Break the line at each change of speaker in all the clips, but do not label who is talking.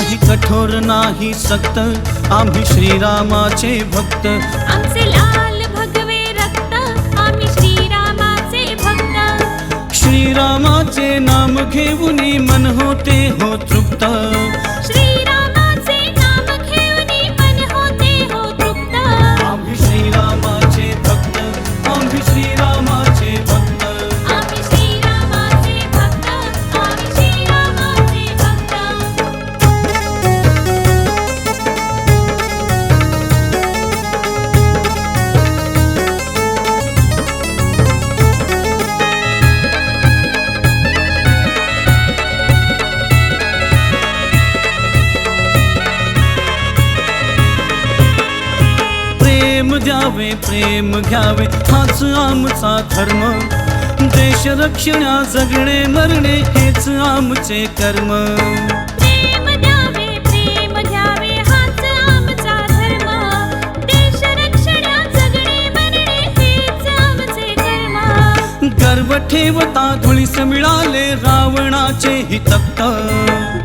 नाही कठोर नाही सक्त. आम्ही श्रीरामाचे भक्त.
आमचे लाल भगवे रक्त आम्ही श्रीरामाचे भक्त.
श्रीरामाचे नाम घेऊन कर्म.
प्रेम घ्यावे हाच आमचा धर्म. देश रक्षणा जगणे मरणे हेच आमचे कर्म.
गर्व ठेवता धुळीस मिळाले रावणाचे हितक्त.
गर्व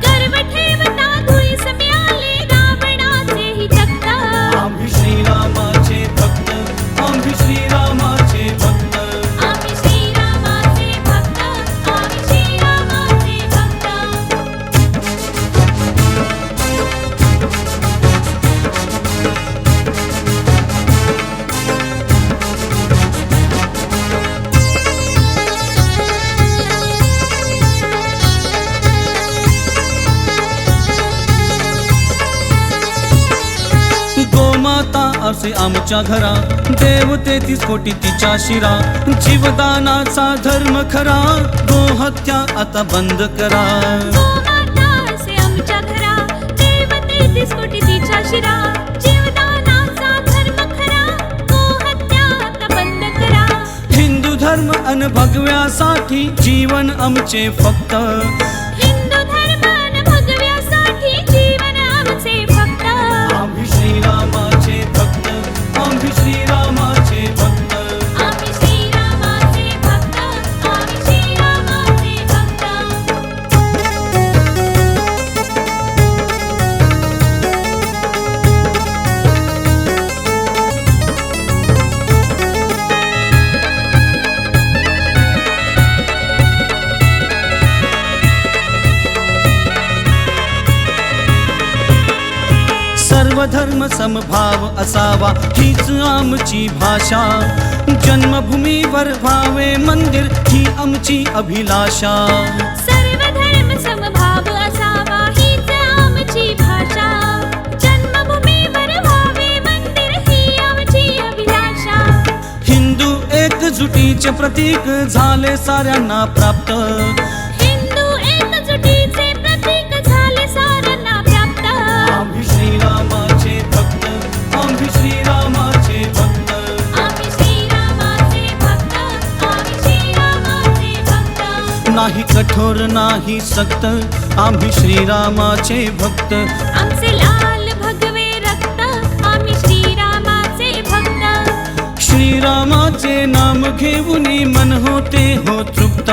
असे आमच्या घरा. देव तेहतीस कोटी तिच्या शिरा. जीवदानाचा धर्म खरा. गोहत्या आता बंद करा. हिंदू धर्म अन भगव्यासाठी जीवन आमचे फक्त. सर्व धर्म समभाव असावा हीच आमची भाषा. जन्मभूमीवर व्हावे मंदिर ही आमची अभिलाषा.
ही
प्रतीक झाले साऱ्यांना प्राप्त. नाही कठोर नाही सक्त आम्ही श्रीरामाचे भक्त.
आमचे लाल भगवे रक्त आम्ही श्रीरामाचे भक्त.
श्रीरामाचे नाम घेऊन मन होते हो तृप्त.